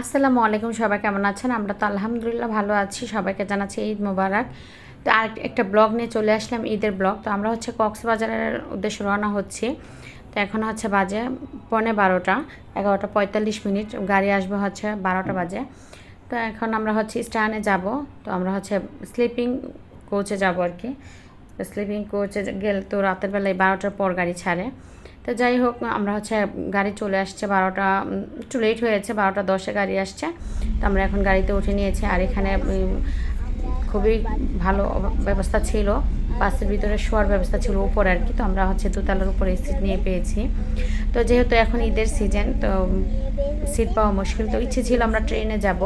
আসসালামু আলাইকুম, সবাই কেমন আছেন? আমরা তো আলহামদুলিল্লাহ ভালো আছি, সবাইকে জানাচ্ছি ঈদ মোবারক। তো আর একটা ব্লগ নিয়ে চলে আসলাম, ঈদের ব্লগ। তো আমরা হচ্ছে কক্সবাজারের উদ্দেশ্যে রওনা হচ্ছি। তো এখন হচ্ছে বাজে পৌনে বারোটা, এগারোটা পঁয়তাল্লিশ মিনিট। গাড়ি আসবে হচ্ছে বারোটা বাজে। তো এখন আমরা হচ্ছে স্ট্যান্ডে যাব। তো আমরা হচ্ছে স্লিপিং কোচে যাব আর কি। স্লিপিং কোচে গেলে তো রাতের বেলায় বারোটার পর গাড়ি ছাড়ে। তো যাই হোক, আমরা হচ্ছে গাড়ি চলে আসছে বারোটা একটু লেট হয়েছে বারোটা দশে গাড়ি আসছে। তো আমরা এখন গাড়িতে উঠে নিয়েছি আর এখানে খুবই ভালো ব্যবস্থা ছিল। বাসের ভিতরে শোয়ার ব্যবস্থা ছিল উপরে আর কি। তো আমরা হচ্ছে দোতলার উপরে সিট নিয়ে পেয়েছি। তো যেহেতু এখন ঈদের সিজন তো সিট পাওয়া মুশকিল। তো ইচ্ছে ছিল আমরা ট্রেনে যাব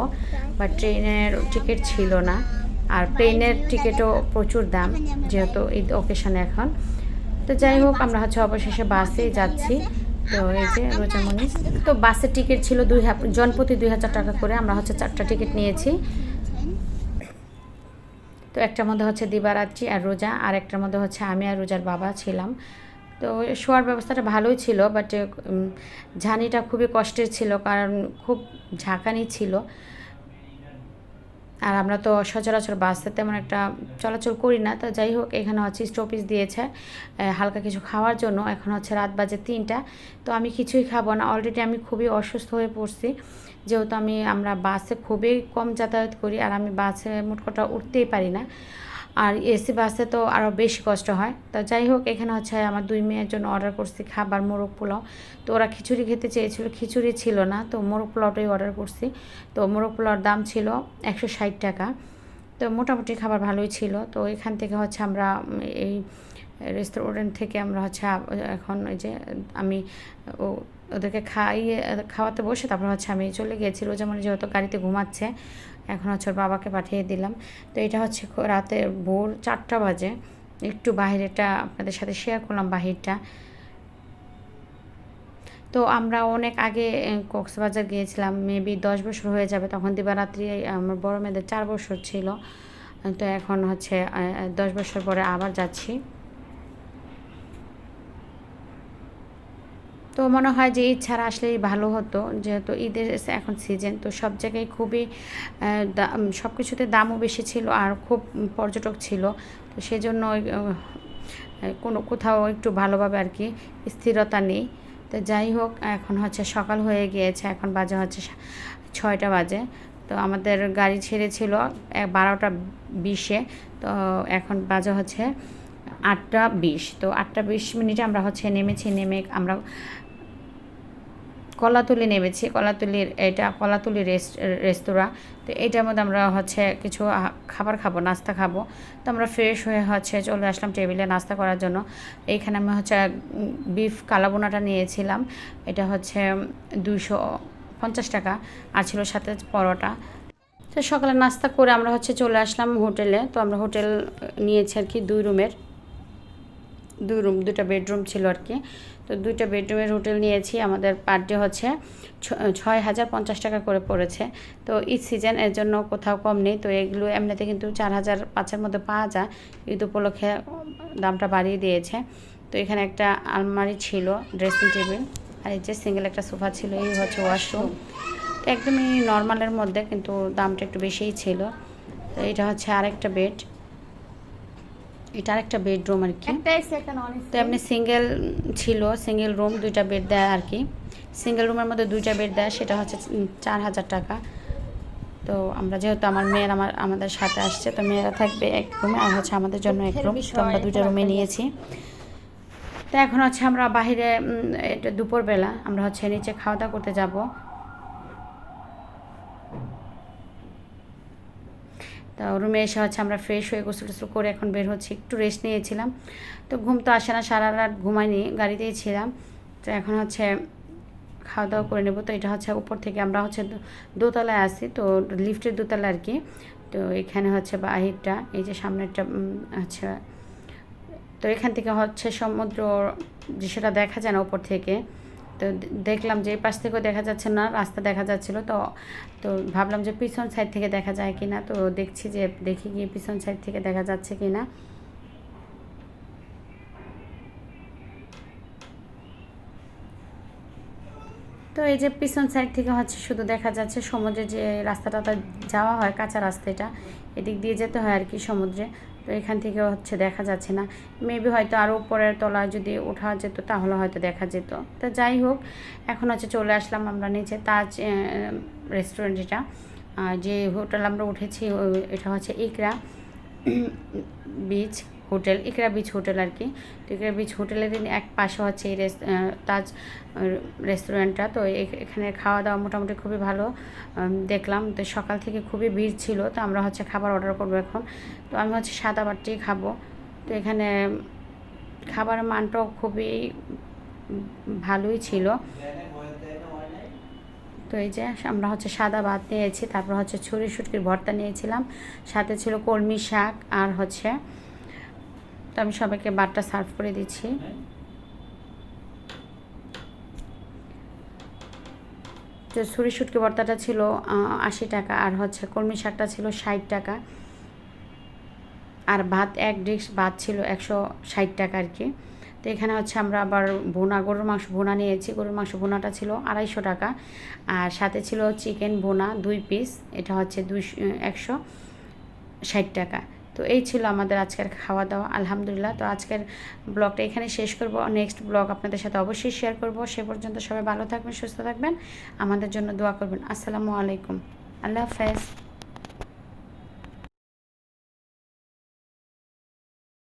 বা ট্রেনের টিকিট ছিল না। আর প্লেনের টিকিটও প্রচুর দাম, যেহেতু ঈদ ওকেশনে এখন। তো যাই হোক, আমরা হচ্ছে অবশেষে বাসে যাচ্ছি। তো এই যে রোজামণি তো বাসের টিকিট ছিল দুই হা- জনপ্রতি দুই হাজার টাকা করে আমরা হচ্ছে চারটা টিকিট নিয়েছি। তো একটার মধ্যে হচ্ছে দিবারাত্রি আর রোজা, আর একটার মধ্যে হচ্ছে আমি আর রোজার বাবা ছিলাম। তো শোয়ার ব্যবস্থাটা ভালোই ছিল বাট ঝানিটা খুবই কষ্টের ছিল, কারণ খুব ঝাঁকানি ছিল। আর আমরা তো সচরাচর বাসে তেমন একটা চলাচল করি না। তো যাই হোক, এখানে হচ্ছে স্টপিস দিয়েছে হালকা কিছু খাওয়ার জন্য। এখন হচ্ছে রাত বাজে তিনটা। তো আমি কিছুই খাব না। অলরেডি আমি খুবই অসুস্থ হয়ে পড়ছি। যেহেতু আমি, আমরা বাসে খুবই কম যাতায়াত করি, আর আমি বাসে মোট কথা উঠতেই পারি না। আর এসি বাসে তো আরও বেশি কষ্ট হয়। তা যাই হোক, এখানে হচ্ছে আমার দুই মেয়ের জন্য অর্ডার করছি খাবার, মোরগ পোলাও। তো ওরা খিচুড়ি খেতে চেয়েছিল, খিচুড়ি ছিল না, তো মোরগ পোলাওটাই অর্ডার করছি। তো মোরগ পোলাওর দাম ছিল একশো ষাট টাকা। তো মোটামুটি খাবার ভালোই ছিল। তো এখান থেকে হচ্ছে আমরা এই রেস্টুরেন্ট থেকে আমরা হচ্ছে এখন ওই যে আমি, ও, ওদেরকে খাইয়ে, খাওয়াতে বসে তারপর হচ্ছে আমি চলে গিয়েছি। রোজামণি যেহেতু গাড়িতে ঘুমাচ্ছে, এখন হচ্ছে ওর বাবাকে পাঠিয়ে দিলাম। তো এটা হচ্ছে রাতে ভোর চারটা বাজে। একটু বাহিরেটা আপনাদের সাথে শেয়ার করলাম বাহিরটা। তো আমরা অনেক আগে কক্সবাজার গিয়েছিলাম মেবি দশ বছর হয়ে যাবে, তখন দিবারাত্রি আমার বড় মেয়েদের চার বছর ছিল। তো এখন হচ্ছে দশ বছর পরে আবার যাচ্ছি। তো মনে হয় যে ঈদ ছাড়া আসলেই ভালো হতো, যেহেতু ঈদের এখন সিজন তো সব জায়গায় খুবই সব কিছুতে দামও বেশি ছিল আর খুব পর্যটক ছিল। তো সেজন্য কোনো কোথাও একটু ভালোভাবে আর কি স্থিরতা নেই। তো যাই হোক, এখন হচ্ছে সকাল হয়ে গিয়েছে, এখন বাজে হচ্ছে ছয়টা বাজে। তো আমাদের গাড়ি ছেড়েছিল বারোটা বিশে, তো এখন বাজে হচ্ছে আটটা বিশ। তো আটটা বিশ মিনিটে আমরা হচ্ছে নেমেছি, নেমে আমরা কলাতুলি নেমেছি, কলাতুলির এটা কলাতুলি রেস্তোরাঁ। তো এইটার মধ্যে আমরা হচ্ছে কিছু খাবার খাব, নাস্তা খাব। তো আমরা ফ্রেশ হয়ে হচ্ছে চলে আসলাম টেবিলে নাস্তা করার জন্য। এইখানে আমি হচ্ছে বিফ কালাবোনাটা নিয়েছিলাম। এটা হচ্ছে দুশো পঞ্চাশ টাকা। আর ছিল সাথে পরোটা। তো সকালে নাস্তা করে আমরা হচ্ছে চলে আসলাম হোটেলে। তো আমরা হোটেল নিয়েছি আর কি দুই রুমের। দুই রুম, দুটা বেডরুম ছিল আর কি। তো দুইটা বেডরুমের হোটেল নিয়েছি, আমাদের পার ডে হচ্ছে ছয় হাজার পঞ্চাশ টাকা করে পড়েছে। তো ঈদ সিজন এর জন্য কোথাও কম নেই, তো এগুলো এমনিতে কিন্তু চার হাজার পাঁচের মধ্যে পাওয়া যায়। ঈদ উপলক্ষে দামটা বাড়িয়ে দিয়েছে। তো এখানে একটা আলমারি ছিল ড্রেসিং টেবিল আর এই যে সিঙ্গেল একটা সোফা ছিল, এই হচ্ছে ওয়াশরুম তো একদমই নর্মালের মধ্যে, কিন্তু দামটা একটু বেশিই ছিল। তো এটা হচ্ছে আরেকটা বেড এটা আরেকটা বেডরুম আর কি। তো এমনি সিঙ্গেল ছিল সিঙ্গেল রুম দুইটা বেড দেয় আর কি। সিঙ্গেল রুমের মধ্যে দুইটা বেড দেয় সেটা হচ্ছে চার হাজার টাকা। তো আমরা যেহেতু আমার মেয়ের আমার আমাদের সাথে আসছে তো মেয়েরা থাকবে এক রুমে আর হচ্ছে আমাদের জন্য এক রুম। তো আমরা দুইটা রুমে নিয়েছি। তো এখন হচ্ছে আমরা বাহিরে এটা দুপুরবেলা আমরা হচ্ছে নিচে খাওয়া দাওয়া করতে যাব। তো রুমে এসে হচ্ছে আমরা ফ্রেশ হয়ে গোসল টোসল করে এখন বের হচ্ছি, একটু রেস্ট নিয়েছিলাম। তো ঘুম তো আসে না, সারা রাত ঘুমাইনি, গাড়িতেই ছিলাম। তো এখন হচ্ছে খাওয়া দাওয়া করে নেব। তো এটা হচ্ছে উপর থেকে আমরা হচ্ছে দোতলায় আসি তো লিফটের দোতলা আর কি। তো এখানে হচ্ছে বাহিরটা এই যে সামনেরটা আচ্ছা তো এখান থেকে হচ্ছে সমুদ্র দৃশ্যটা দেখা যায় না উপর থেকে। তো দেখলাম যে পাশ থেকেও দেখা যাচ্ছে না, রাস্তা দেখা যাচ্ছিল। তো তো ভাবলাম যে পিছন সাইড থেকে দেখা যায় কি না তো দেখছি যে দেখি গিয়ে পিছন সাইড থেকে দেখা যাচ্ছে কি না তো এই যে পিছন সাইড থেকে হচ্ছে শুধু দেখা যাচ্ছে সমুদ্রে যে রাস্তাটা যাওয়া হয়, কাঁচা রাস্তাটা এদিক দিয়ে যেতে হয় আর কি সমুদ্রে। তো এখান থেকে হচ্ছে দেখা যাচ্ছে না। মেবি হয়তো আরও উপরের তলায় যদি ওঠা যেত, তাহলে হয়তো দেখা যেত। তো যাই হোক, এখন হচ্ছে চলে আসলাম আমরা নিচে তাজ রেস্টুরেন্ট এটা যে হোটেল আমরা উঠেছি এটা হচ্ছে Iqra beach hotel, Iqra beach hotel আর কি। তো ইকরা বিচ হোটেলের এক পাশে হচ্ছে এই তাজ রেস্টুরেন্টটা। তো এখ- এখানে খাওয়া দাওয়া মোটামুটি খুবই ভালো দেখলাম। তো সকাল থেকে খুবই ভিড় ছিল, তো আমরা হচ্ছে খাবার অর্ডার করব এখন। তো আমি হচ্ছে সাদা বাটি খাব। তো এখানে খাবারের মানটাও খুবই ভালোই ছিল। তো এই যে আমরা হচ্ছে সাদা ভাত নিয়েছি, তারপর হচ্ছে ছুরি শুটকির ভর্তা নিয়েছিলাম। সাথে ছিল কলমি শাক আর হচ্ছে তো আমি সবাইকে ভাতটা সার্ভ করে দিচ্ছি। তো ছুরি শুটকি ভর্তাটা ছিল আশি টাকা, আর হচ্ছে কলমি শাকটা ছিল ষাট টাকা। আর ভাত, এক ডিশ ভাত ছিল একশো ষাট টাকা আর কি। তো এখানে হচ্ছে আমরা আবার ভুনা, গরুর মাংস ভুনা নিয়েছি। গরুর মাংস ভুনাটা ছিল আড়াইশো টাকা। আর সাথে ছিল চিকেন ভুনা দুই পিস, এটা হচ্ছে দুইশো, একশো ষাট টাকা। তো এই ছিল আমাদের আজকের খাওয়া দাওয়া আলহামদুলিল্লাহ। তো আজকের ব্লগটা এখানে শেষ করব। নেক্সট ব্লগ আপনাদের সাথে অবশ্যই শেয়ার করব। সে পর্যন্ত সবাই ভালো থাকবেন, সুস্থ থাকবেন। আমাদের জন্য দোয়া করবেন। আসসালামু আলাইকুম। আল্লাহ হাফেজ।